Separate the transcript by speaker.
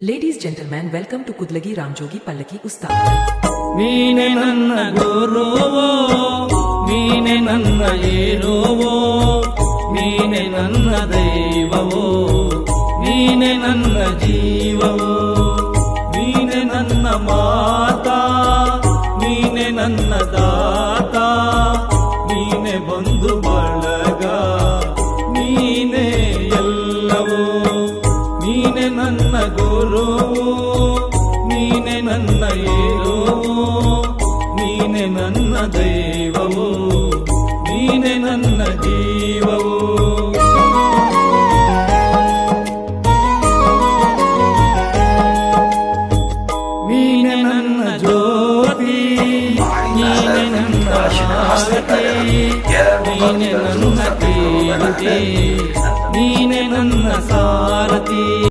Speaker 1: Ladies gentlemen, welcome to Kudlagi Ramjogi Pallaki Ustad.
Speaker 2: ನೀನೆ ನನ್ನ ಗುರುವೋ ನೀನೆ ನನ್ನ ಏರುವೋ ನೀನೆ ನನ್ನ ದೈವವೋ ನೀನೆ ನನ್ನ ಜೀವವೋ ನೀನೆ ನನ್ನ ಮಾತಾ ನೀನೆ ನನ್ನ ದಾತ ನೀನೆ ಬಂಧು ಬಳಗ ನೀನೆ ನನ್ನ ಗುರು, ನೀನೆ ನನ್ನ ಏರುವು ನೀನೆ ನನ್ನ ದೈವವು, ನೀನೆ ನನ್ನ ಜೀವವು. ನೀನೆ ನನ್ನ ಜ್ಯೋತಿ, ನೀನೆ ನನ್ನ ನೀನೆ ನನ್ನ ಕೀರ್ತಿ, ನೀನೆ ನನ್ನ ಸಾರಥಿ.